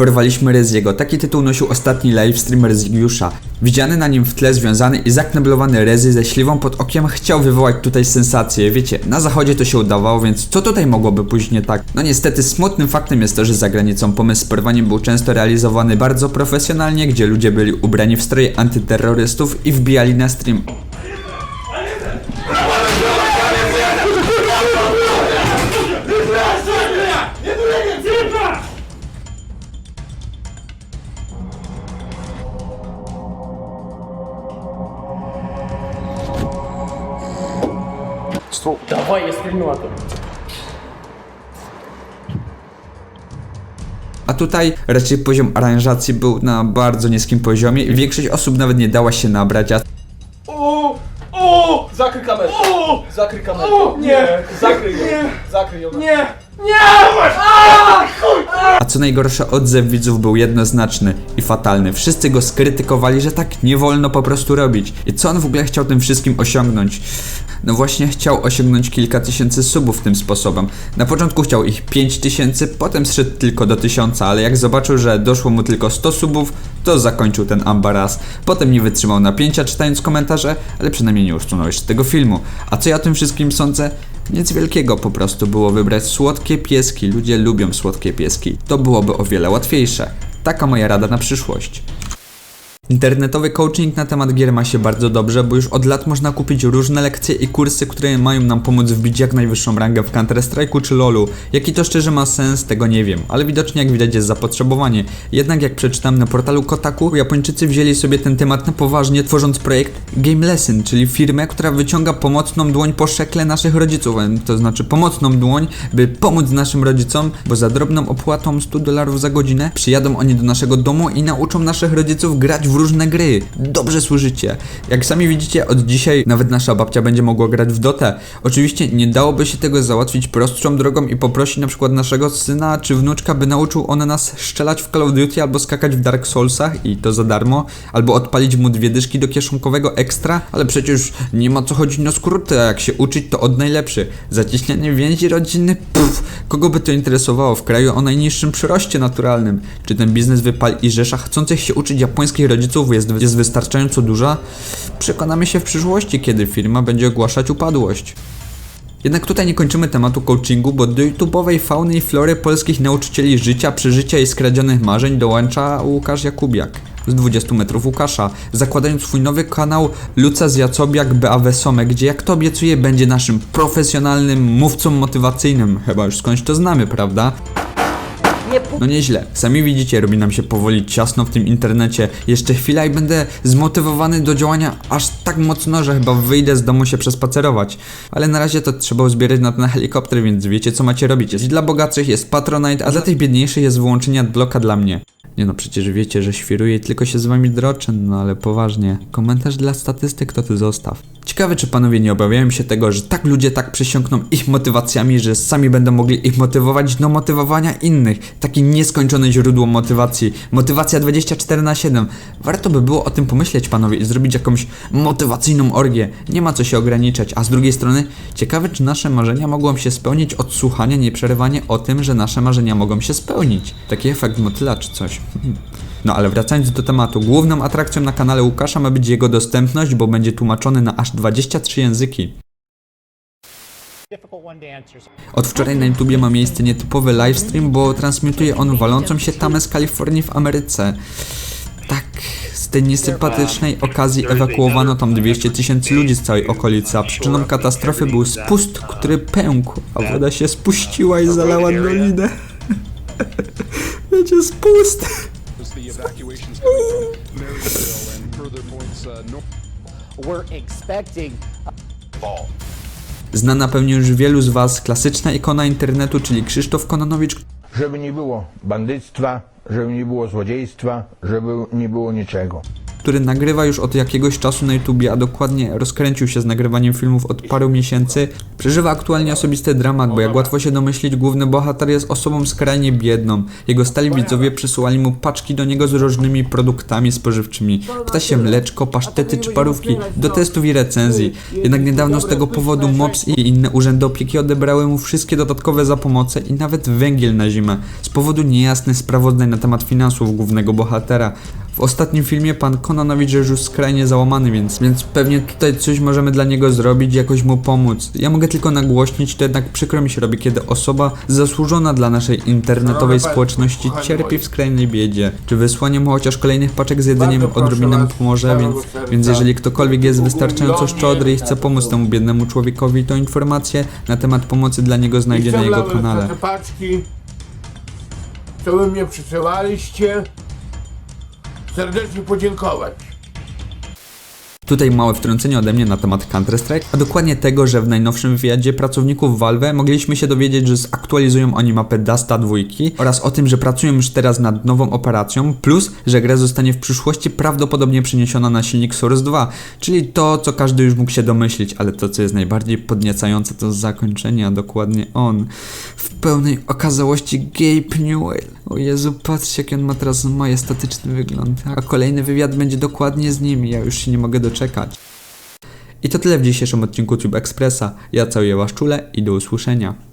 Porwaliśmy Reziego. Taki tytuł nosił ostatni livestream Rezigiusza. Widziany na nim w tle związany i zakneblowany Rezi ze śliwą pod okiem chciał wywołać tutaj sensację. Wiecie, na zachodzie to się udawało, więc co tutaj mogłoby pójść nie tak? No niestety smutnym faktem jest to, że za granicą pomysł z porwaniem był często realizowany bardzo profesjonalnie, gdzie ludzie byli ubrani w stroje antyterrorystów i wbijali na stream Давай, я спільноту. A tutaj raczej poziom aranżacji był na bardzo niskim poziomie i większość osób nawet nie dała się nabrać, a O! O! Zakryj kamerę. O! Zakryj kamerę. nie! Zakryj ją. Nie! Zakryj ją. Nie! A co najgorsze, odzew widzów był jednoznaczny i fatalny. Wszyscy go skrytykowali, że tak nie wolno po prostu robić. I co on w ogóle chciał tym wszystkim osiągnąć? No właśnie chciał osiągnąć kilka tysięcy subów tym sposobem. Na początku chciał ich 5 tysięcy, potem zszedł tylko do 1000, ale jak zobaczył, że doszło mu tylko 100 subów, to zakończył ten ambaras. Potem nie wytrzymał napięcia czytając komentarze, ale przynajmniej nie usunąłeś tego filmu. A co ja o tym wszystkim sądzę? Nic wielkiego, po prostu było wybrać słodkie pieski. Ludzie lubią słodkie pieski. To byłoby o wiele łatwiejsze. Taka moja rada na przyszłość. Internetowy coaching na temat gier ma się bardzo dobrze, bo już od lat można kupić różne lekcje i kursy, które mają nam pomóc wbić jak najwyższą rangę w Counter-Strike'u czy LoLu. Jaki to szczerze ma sens, tego nie wiem, ale widocznie jak widać jest zapotrzebowanie. Jednak jak przeczytam na portalu Kotaku, Japończycy wzięli sobie ten temat na poważnie, tworząc projekt Game Lesson, czyli firmę, która wyciąga pomocną dłoń po szekle naszych rodziców, to znaczy pomocną dłoń, by pomóc naszym rodzicom, bo za drobną opłatą 100 dolarów za godzinę przyjadą oni do naszego domu i nauczą naszych rodziców grać w różne gry. Dobrze służycie. Jak sami widzicie, od dzisiaj nawet nasza babcia będzie mogła grać w Dotę. Oczywiście nie dałoby się tego załatwić prostszą drogą i poprosić na przykład naszego syna czy wnuczka, by nauczył on nas strzelać w Call of Duty albo skakać w Dark Soulsach i to za darmo, albo odpalić mu dwie dyszki do kieszonkowego ekstra, ale przecież nie ma co chodzić na skróty, a jak się uczyć to od najlepszy. Zacieśnianie więzi rodzinny, pff, kogo by to interesowało w kraju o najniższym przyroście naturalnym? Czy ten biznes wypali i rzesza chcących się uczyć japońskich rodziców jest, jest wystarczająco duża? Przekonamy się w przyszłości, kiedy firma będzie ogłaszać upadłość. Jednak tutaj nie kończymy tematu coachingu, bo do YouTube'owej fauny i flory polskich nauczycieli życia, przeżycia i skradzionych marzeń dołącza Łukasz Jakubiak. Z 20 metrów Łukasza, zakładając swój nowy kanał Lucas Jacobiak BAW Some, gdzie jak to obiecuje będzie naszym profesjonalnym mówcą motywacyjnym. Chyba już skądś to znamy, prawda? No nieźle. Sami widzicie, robi nam się powoli ciasno w tym internecie. Jeszcze chwila i będę zmotywowany do działania aż tak mocno, że chyba wyjdę z domu się przespacerować. Ale na razie to trzeba uzbierać na ten helikopter, więc wiecie co macie robić. Jest dla bogatszych jest Patronite, a dla tych biedniejszych jest wyłączenie adblocka dla mnie. Nie no, przecież wiecie, że świruję i tylko się z wami droczę, no ale poważnie. Komentarz dla statystyk to ty zostaw. Ciekawe, czy panowie nie obawiają się tego, że tak ludzie tak przesiąkną ich motywacjami, że sami będą mogli ich motywować do motywowania innych. Takie nieskończone źródło motywacji. Motywacja 24 na 7. Warto by było o tym pomyśleć, panowie, i zrobić jakąś motywacyjną orgię. Nie ma co się ograniczać. A z drugiej strony, ciekawe, czy nasze marzenia mogą się spełnić od słuchania nieprzerywanie o tym, że nasze marzenia mogą się spełnić. Taki efekt motyla czy coś. No ale wracając do tematu, główną atrakcją na kanale Łukasza ma być jego dostępność, bo będzie tłumaczony na aż 23 języki. Od wczoraj na YouTubie ma miejsce nietypowy livestream, bo transmituje on walącą się tamę z Kalifornii w Ameryce. Tak, z tej niesympatycznej okazji ewakuowano tam 200 tysięcy ludzi z całej okolicy, a przyczyną katastrofy był spust, który pękł, a woda się spuściła i zalała dolinę. Wiecie, spust. as the evacuations coming from Marysville and further points uh, Znana pewnie już wielu z Was klasyczna ikona internetu, czyli Krzysztof Kononowicz, żeby nie było bandyctwa, żeby nie było złodziejstwa, żeby nie było niczego. który nagrywa już od jakiegoś czasu na YouTubie, a dokładnie rozkręcił się z nagrywaniem filmów od paru miesięcy, przeżywa aktualnie osobisty dramat, bo jak łatwo się domyślić, główny bohater jest osobą skrajnie biedną. Jego stali widzowie przysyłali mu paczki do niego z różnymi produktami spożywczymi. Ptasie mleczko, pasztety czy parówki, do testów i recenzji. Jednak niedawno z tego powodu MOPS i inne urzędy opieki odebrały mu wszystkie dodatkowe zapomocę i nawet węgiel na zimę, z powodu niejasnych sprawozdań na temat finansów głównego bohatera. W ostatnim filmie pan Kononowicz jest już skrajnie załamany, więc, więc pewnie tutaj coś możemy dla niego zrobić, jakoś mu pomóc. Ja mogę tylko nagłośnić, to jednak przykro mi się robi, kiedy osoba zasłużona dla naszej internetowej społeczności cierpi w skrajnej biedzie. Czy wysłanie mu chociaż kolejnych paczek z jedzeniem odrobinę mu pomoże, więc, więc jeżeli ktokolwiek jest wystarczająco szczodry i chce pomóc temu biednemu człowiekowi, to informacje na temat pomocy dla niego znajdzie na jego kanale. te paczki, co wy mnie przysyłaliście, serdecznie podziękować. Tutaj małe wtrącenie ode mnie na temat Counter-Strike, a dokładnie tego, że w najnowszym wywiadzie pracowników Valve mogliśmy się dowiedzieć, że zaktualizują oni mapę Dasta 2 oraz o tym, że pracują już teraz nad nową operacją, plus, że gra zostanie w przyszłości prawdopodobnie przeniesiona na silnik Source 2, czyli to, co każdy już mógł się domyślić, ale to, co jest najbardziej podniecające, to zakończenie, a dokładnie on. W pełnej okazałości Gabe Newell. O Jezu, patrzcie, jaki on ma teraz majestatyczny wygląd. A kolejny wywiad będzie dokładnie z nim, ja już się nie mogę doczekać. I to tyle w dzisiejszym odcinku Tube Expressa. Ja całuję was czule i do usłyszenia.